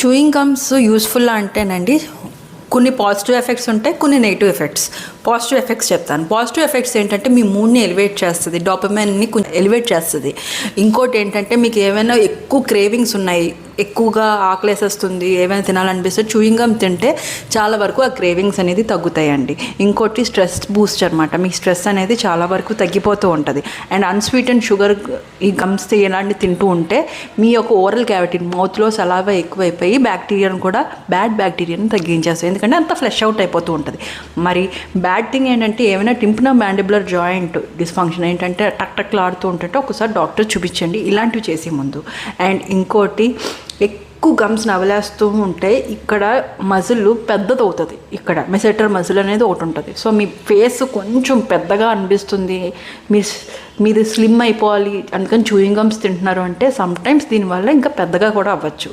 Chewing gums useful అంటేనండి కొన్ని positive effects ఉంటాయి కొన్ని నెగిటివ్ ఎఫెక్ట్స్ పాజిటివ్ ఎఫెక్ట్స్ చెప్తాను. పాజిటివ్ ఎఫెక్ట్స్ ఏంటంటే మీ మూడ్ని ఎలివేట్ చేస్తుంది డాపమైన్ని కొంచెం ఎలివేట్ చేస్తుంది. ఇంకోటి ఏంటంటే మీకు ఏమైనా ఎక్కువ క్రేవింగ్స్ ఉన్నాయి ఎక్కువగా ఆకలేసేస్తుంది ఏమైనా తినాలనిపిస్తే చూయింగ్ గమ్ తింటే చాలా వరకు ఆ క్రేవింగ్స్ అనేది తగ్గుతాయండి. ఇంకోటి స్ట్రెస్ బూస్ట్ అనమాట మీ స్ట్రెస్ అనేది చాలా వరకు తగ్గిపోతూ ఉంటుంది. అండ్ అన్స్వీట్ అండ్ షుగర్ ఈ గమ్స్ ఎలాంటి తింటూ ఉంటే మీ యొక్క ఓరల్ క్యావిటీ మౌత్లో సలావా ఎక్కువైపోయి బ్యాక్టీరియాను కూడా బ్యాడ్ బ్యాక్టీరియాను తగ్గించేస్తాయి. ఎందుకంటే అంత ఫ్లెష్ అవుట్ అయిపోతూ ఉంటుంది. మరి బ్యాడ్ థింగ్ ఏంటంటే ఏమైనా టింపున మ్యాండిబులర్ జాయింట్ డిస్ఫంక్షన్ ఏంటంటే టక్ టక్లాడుతూ ఉంటుంటే ఒకసారి డాక్టర్ చూపించండి. ఇలాంటివి చేసే ముందు. అండ్ ఇంకోటి ఎక్కువ గమ్స్ నవలేస్తూ ఉంటే ఇక్కడ మజిల్ పెద్దదవుతుంది. ఇక్కడ మెసెటర్ మజిల్ అనేది ఒకటి ఉంటుంది. సో మీ ఫేస్ కొంచెం పెద్దగా అనిపిస్తుంది. మీ మీది స్లిమ్ అయిపోవాలి. అందుకని చూయింగ్ గమ్స్ తింటున్నారు అంటే సమ్టైమ్స్ దీనివల్ల ఇంకా పెద్దగా కూడా అవ్వచ్చు.